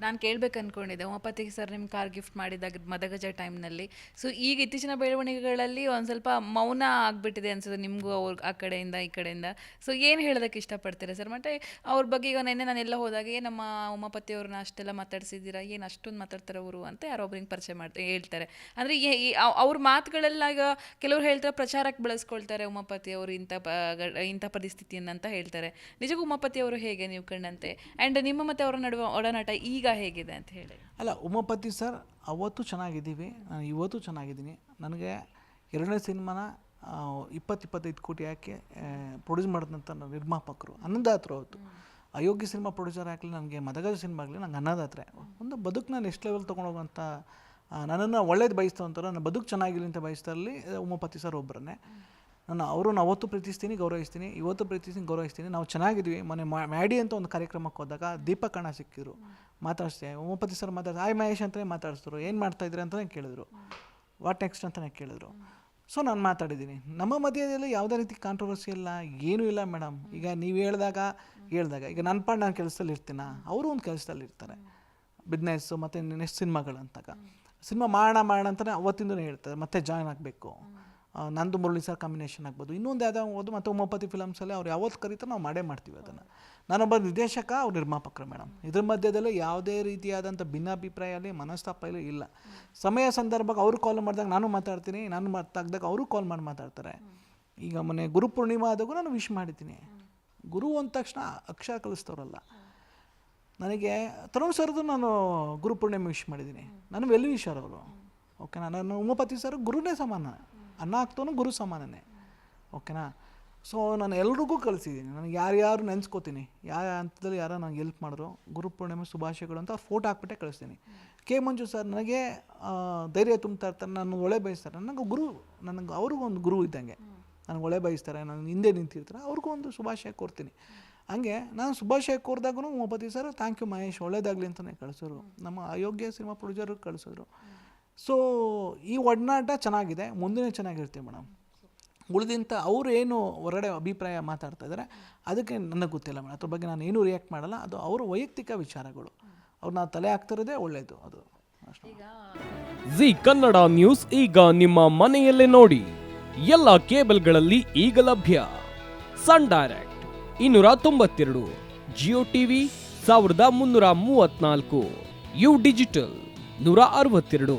ನಾನು ಕೇಳಬೇಕು ಅಂದ್ಕೊಂಡಿದ್ದೆ ಉಮಾಪತಿ ಸರ್ ನಿಮ್ಮ ಕಾರ್ ಗಿಫ್ಟ್ ಮಾಡಿದಾಗ ಮದಗಜ ಟೈಮ್ನಲ್ಲಿ ಸೊ ಈಗ ಇತ್ತೀಚಿನ ಬೆಳವಣಿಗೆಗಳಲ್ಲಿ ಒಂದು ಸ್ವಲ್ಪ ಮೌನ ಆಗಿಬಿಟ್ಟಿದೆ ಅನ್ಸುತ್ತೆ ನಿಮಗೂ ಅವ್ರ ಆ ಕಡೆಯಿಂದ ಈ ಕಡೆಯಿಂದ. ಸೊ ಏನು ಹೇಳೋದಕ್ಕೆ ಇಷ್ಟಪಡ್ತೀರಾ ಸರ್ ಮತ್ತೆ ಅವ್ರ ಬಗ್ಗೆ ಈಗ ನೆನ್ನೆ ನಾನೆಲ್ಲ ಹೋದಾಗ "ಏ, ನಮ್ಮ ಉಮಾಪತಿ ಅವ್ರನ್ನ ಅಷ್ಟೆಲ್ಲ ಮಾತಾಡ್ಸಿದ್ದೀರಾ? ಏನು ಅಷ್ಟೊಂದು ಮಾತಾಡ್ತಾರೆ ಅವರು ಅಂತ ಯಾರೋ ಒಬ್ರಿಗೆ ಪರಿಚಯ ಮಾಡ್ತಾರೆ ಹೇಳ್ತಾರೆ. ಅಂದರೆ ಅವ್ರ ಮಾತುಗಳೆಲ್ಲ ಈಗ ಕೆಲವ್ರು ಹೇಳ್ತಾರೆ ಪ್ರಚಾರಕ್ಕೆ ಬಳಸ್ಕೊಳ್ತಾರೆ ಉಮಾಪತಿ ಅವರು ಇಂಥ ಇಂಥ ಪರಿಸ್ಥಿತಿಯನ್ನು ಅಂತ ಹೇಳ್ತಾರೆ. ನಿಜಕ್ಕೂ ಉಮಾಪತಿ ಅವರು ಹೇಗೆ ನೀವು ಕಂಡಂತೆ ಆ್ಯಂಡ್ ನಿಮ್ಮ ಮತ್ತು ಅವರ ನಡುವೆ ಒಡನಾಟ ಈಗ ಹೇಗಿದೆ ಅಂತ ಹೇಳಿ. ಅಲ್ಲ, ಉಮಾಪತಿ ಸರ್, ಅವತ್ತು ಚೆನ್ನಾಗಿದ್ದೀವಿ, ನಾನು ಇವತ್ತು ಚೆನ್ನಾಗಿದ್ದೀನಿ. ನನಗೆ ಎರಡನೇ ಸಿನಿಮಾನ ಇಪ್ಪತ್ತು ಇಪ್ಪತ್ತೈದು ಕೋಟಿ ಯಾಕೆ ಪ್ರೊಡ್ಯೂಸ್ ಮಾಡಿದಂಥ ನಿರ್ಮಾಪಕರು, ಅನ್ನದಾತರು ಅವತ್ತು. ಅಯೋಗ್ಯ ಸಿನಿಮಾ ಪ್ರೊಡ್ಯೂಸರ್ ಆಗಲಿ, ನನಗೆ ಮದಗಜ ಸಿನಿಮಾ ಆಗಲಿ, ನಂಗೆ ಅನ್ನದಾತ್ರೆ. ಒಂದು ನಾನು ನೆಕ್ಸ್ಟ್ ಲೆವೆಲ್ ತೊಗೊಂಡೋಗಂಥ ನನ್ನನ್ನು ಒಳ್ಳೇದು ಬಯಸ್ತವಂತಾರೆ ನನ್ನ ಬದುಕು ಚೆನ್ನಾಗಿರಲಿ ಅಂತ ಬಯಸ್ತಾರಲ್ಲಿ, ಉಮಾಪತಿ ಸರ್ ಒಬ್ಬರನ್ನೇ ನಾನು ಅವರನ್ನು ಅವತ್ತು ಪ್ರೀತಿಸ್ತೀನಿ, ಗೌರವಿಸ್ತೀನಿ, ಇವತ್ತು ಪ್ರೀತಿಸ್ತೀನಿ, ಗೌರವಿಸ್ತೀನಿ. ನಾವು ಚೆನ್ನಾಗಿದ್ವಿ ಮೊನ್ನೆ ಮ್ಯಾಡಿ ಅಂತ ಒಂದು ಕಾರ್ಯಕ್ರಮಕ್ಕೆ ಹೋದಾಗ ದೀಪಕ್ ಅಣ್ಣ ಸಿಕ್ಕಿದ್ರು. ಮಾತಾಡಿಸ್ದೆ. ಓಮಪತಿ ಸರ್ ಮಾತಾಡ್ತಾರೆ ಆಯ್ ಮಹೇಶ್ ಅಂತಲೇ ಮಾತಾಡಿಸಿದ್ರು. ಏನು ಮಾಡ್ತಾ ಇದ್ರಿ ಅಂತಲೇ ಕೇಳಿದ್ರು. What next? ಅಂತಲೇ ಕೇಳಿದ್ರು. ಸೊ ನಾನು ಮಾತಾಡಿದ್ದೀನಿ. ನಮ್ಮ ಮಧ್ಯದಲ್ಲಿ ಯಾವುದೇ ರೀತಿ ಕಾಂಟ್ರವರ್ಸಿ ಇಲ್ಲ ಏನೂ ಇಲ್ಲ ಮೇಡಮ್. ಈಗ ನೀವು ಹೇಳಿದಾಗ ಹೇಳಿದಾಗ. ಈಗ ನನ್ನ ಪಾಡ್ ನಾನು ಕೆಲಸದಲ್ಲಿ ಇರ್ತೀನ? ಅವರು ಒಂದು ಕೆಲಸದಲ್ಲಿ ಇರ್ತಾರೆ. ಬಿಸ್ನೆಸ್ಸು ಮತ್ತು ನೆಕ್ಸ್ಟ್ ಸಿನಿಮಾಗಳಂತಾಗ. ಸಿನಿಮಾ ಮಾಡೋಣ ಮಾಡೋಣ ಅಂತಲೇ ಅವತ್ತಿಂದನೇ ಹೇಳ್ತಾರೆ. ಮತ್ತೆ ಜಾಯ್ನ್ ಆಗಬೇಕು. ನಂದು ಮುರಳಿ ಸರ್ ಕಾಂಬಿನೇಷನ್ ಆಗ್ಬೋದು. ಇನ್ನೊಂದು ಯಾವುದೋ ಓದು ಮತ್ತು ಹೋಮೋಪತಿ ಫಿಲಮ್ಸಲ್ಲಿ ಅವ್ರು ಯಾವತ್ತು ಕರೀತಾರೆ ನಾವು ಮಾಡೇ ಮಾಡ್ತೀವಿ ಅದನ್ನು. ನಾನೊಬ್ಬ ನಿರ್ದೇಶಕ, ಅವ್ರು ನಿರ್ಮಾಪಕರು ಮೇಡಮ್. ಇದ್ರ ಮಧ್ಯದಲ್ಲಿ ಯಾವುದೇ ರೀತಿಯಾದಂಥ ಭಿನ್ನಾಭಿಪ್ರಾಯ ಅಲ್ಲಿ ಮನಸ್ತಾಪ ಇಲ್ಲ. ಇಲ್ಲ ಸಮಯ ಸಂದರ್ಭಕ್ಕೆ ಅವರು ಕಾಲ್ ಮಾಡಿದಾಗ ನಾನು ಮಾತಾಡ್ತೀನಿ, ನಾನು ಮಾತಾಗ್ದಾಗ ಅವರು ಕಾಲ್ ಮಾಡಿ ಮಾತಾಡ್ತಾರೆ. ಈಗ ಮೊನ್ನೆ ಗುರು ಪೂರ್ಣಿಮಾ ಆದಾಗೂ ನಾನು ವಿಶ್ ಮಾಡಿದ್ದೀನಿ. ಗುರು ಅಂದ ತಕ್ಷಣ ಅಕ್ಷರ ಕಲಿಸ್ತವ್ರಲ್ಲ. ನನಗೆ ತರುಣ್ ಸರ್ದು ನಾನು ಗುರು ಪೂರ್ಣಿಮೆ ವಿಶ್ ಮಾಡಿದ್ದೀನಿ. ನಾನು ವೆಲ್ ವಿಶರ್ ಅವರು ಓಕೆ ನಾನು ಉಮಾಪತಿ ಸರ್ ಗುರುನೇ ಸಮಾನ. ಅನ್ನ ಹಾಕ್ತವನು ಗುರು ಸಮಾನನೇ. ಓಕೆನಾ? ಸೊ ನಾನು ಎಲ್ರಿಗೂ ಕಳಿಸಿದ್ದೀನಿ. ನನಗೆ ಯಾರ್ಯಾರು ನೆನೆಸ್ಕೋತೀನಿ. ಯಾರ ಹಂತದಲ್ಲಿ ಯಾರೋ ನನಗೆ ಎಲ್ಪ್ ಮಾಡಿದ್ರು. ಗುರು ಪೂರ್ಣಿಮೆ ಶುಭಾಶಯಗಳು ಅಂತ ಫೋಟೋ ಹಾಕ್ಬಿಟ್ಟೆ ಕಳಿಸ್ತೀನಿ. ಕೆ ಮಂಜು ಸರ್ ನನಗೆ ಧೈರ್ಯ ತುಂಬ್ತಾ ಇರ್ತಾರೆ. ನಾನು ಒಳೆ ಬಯಸ್ತಾರೆ. ನನಗೆ ಗುರು, ನನಗೆ ಅವ್ರಿಗೂ ಒಂದು ಗುರು ಇದ್ದಂಗೆ. ನನಗೆ ಒಳೆ ಬಯಸ್ತಾರೆ. ನಾನು ಹಿಂದೆ ನಿಂತಿರ್ತಾರೆ. ಅವ್ರಿಗೂ ಒಂದು ಶುಭಾಶಯ ಕೋರ್ತೀನಿ. ಹಂಗೆ ನಾನು ಶುಭಾಶಯ ಕೋರಿದಾಗೂ ಒಬ್ಬತ್ತಿ ಸರ್ ಥ್ಯಾಂಕ್ ಯು ಮಹೇಶ್. ಒಳ್ಳೇದಾಗಲಿ ಅಂತಲೇ ಕಳಿಸೋರು ನಮ್ಮ ಅಯೋಗ್ಯ ಸಿನಿಮಾ ಪ್ರೊಡ್ಯೂಸರ್ ಕಳಿಸಿದ್ರು. ಸೊ ಈ ಒಡನಾಟ ಚೆನ್ನಾಗಿದೆ, ಮುಂದಿನ ಚೆನ್ನಾಗಿರ್ತೀವಿ ಮೇಡಮ್. ಉಳಿದಿಂತ ಅವರು ಏನು ಹೊರಗಡೆ ಅಭಿಪ್ರಾಯ ಮಾತಾಡ್ತಾ ಇದ್ದಾರೆ ಅದಕ್ಕೆ ನನಗೆ ಗೊತ್ತಿಲ್ಲ ಮೇಡಮ್. ಅದ್ರ ಬಗ್ಗೆ ನಾನು ಏನೂ ರಿಯಾಕ್ಟ್ ಮಾಡಲ್ಲ, ಅದು ಅವರ ವೈಯಕ್ತಿಕ ವಿಚಾರಗಳು. ಅವ್ರು ನಾವು ತಲೆ ಹಾಕ್ತಿರೋದೇ ಒಳ್ಳೆಯದು ಅದು ಜಿ ಕನ್ನಡ ನ್ಯೂಸ್ ಈಗ ನಿಮ್ಮ ಮನೆಯಲ್ಲೇ ನೋಡಿ. ಎಲ್ಲ ಕೇಬಲ್ಗಳಲ್ಲಿ ಈಗ ಲಭ್ಯ. ಸನ್ ಡೈರೆಕ್ಟ್ ಇನ್ನೂರ ತೊಂಬತ್ತೆರಡು, ಜಿಯೋ ಟಿವಿ ಸಾವಿರದ ಮುನ್ನೂರ ಮೂವತ್ನಾಲ್ಕು ಯು ಡಿಜಿಟಲ್ ನೂರ ಅರವತ್ತೆರಡು.